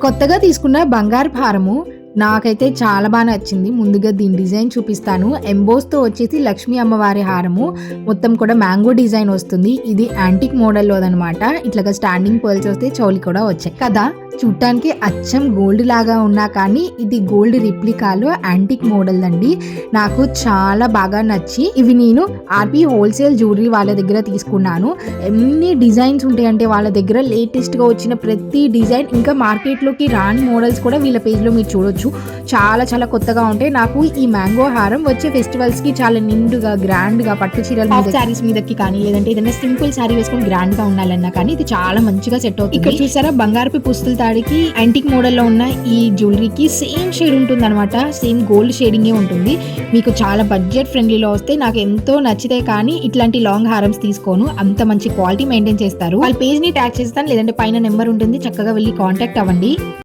కొత్తగా తీసుకున్న బంగారు హారము నాకైతే చాలా బాగా నచ్చింది. ముందుగా దీని డిజైన్ చూపిస్తాను. ఎంబోస్తో వచ్చేసి లక్ష్మీ అమ్మవారి హారము. మొత్తం కూడా మ్యాంగో డిజైన్ వస్తుంది. ఇది యాంటిక్ మోడల్లో అనమాట ఇట్లాగా స్టాండింగ్ పర్ల్స్ వస్తే చౌలి కూడా వచ్చాయి కదా. చూడటానికి అచ్చం గోల్డ్ లాగా ఉన్నా కానీ ఇది గోల్డ్ రిప్లికాలో యాంటిక్ మోడల్ అండి నాకు చాలా బాగా నచ్చి ఇవి నేను ఆర్పి హోల్సేల్ జ్యువెలరీ వాళ్ళ దగ్గర తీసుకున్నాను. ఎన్ని డిజైన్స్ ఉంటాయంటే వాళ్ళ దగ్గర లేటెస్ట్గా వచ్చిన ప్రతి డిజైన్ ఇంకా మార్కెట్లోకి రాని మోడల్స్ కూడా వీళ్ళ పేజ్లో మీరు చూడొచ్చు. చాలా చాలా కొత్తగా ఉంటాయి. నాకు ఈ మ్యాంగో హారం వచ్చే ఫెస్టివల్స్కి చాలా నిండుగా గ్రాండ్గా పట్టు చీరల మీద శారీస్ మీదకి కానీ లేదంటే ఏదైనా సింపుల్ శారీ వేసుకొని గ్రాండ్గా ఉండాలన్నా కానీ ఇది చాలా మంచిగా సెట్ అవుతుంది. ఇక్కడ చూసారా? బంగారపు పుస్తుల తాడికి యాంటిక్ మోడల్లో ఉన్న ఈ జ్యువెలరీకి సేమ్ షేడ్ ఉంటుంది అనమాట సేమ్ గోల్డ్ షేడింగే ఉంటుంది. మీకు చాలా బడ్జెట్ ఫ్రెండ్లీలో వస్తే నాకు ఎంతో నచ్చితే కానీ ఇట్లాంటి లాంగ్ హారమ్స్ తీసుకోను. అంత మంచి క్వాలిటీ మెయింటైన్ చేస్తారు. వాళ్ళ పేజ్ని ట్యాగ్ చేస్తాను. లేదంటే పైన నెంబర్ ఉంటుంది. చక్కగా వెళ్ళి కాంటాక్ట్ అవ్వండి.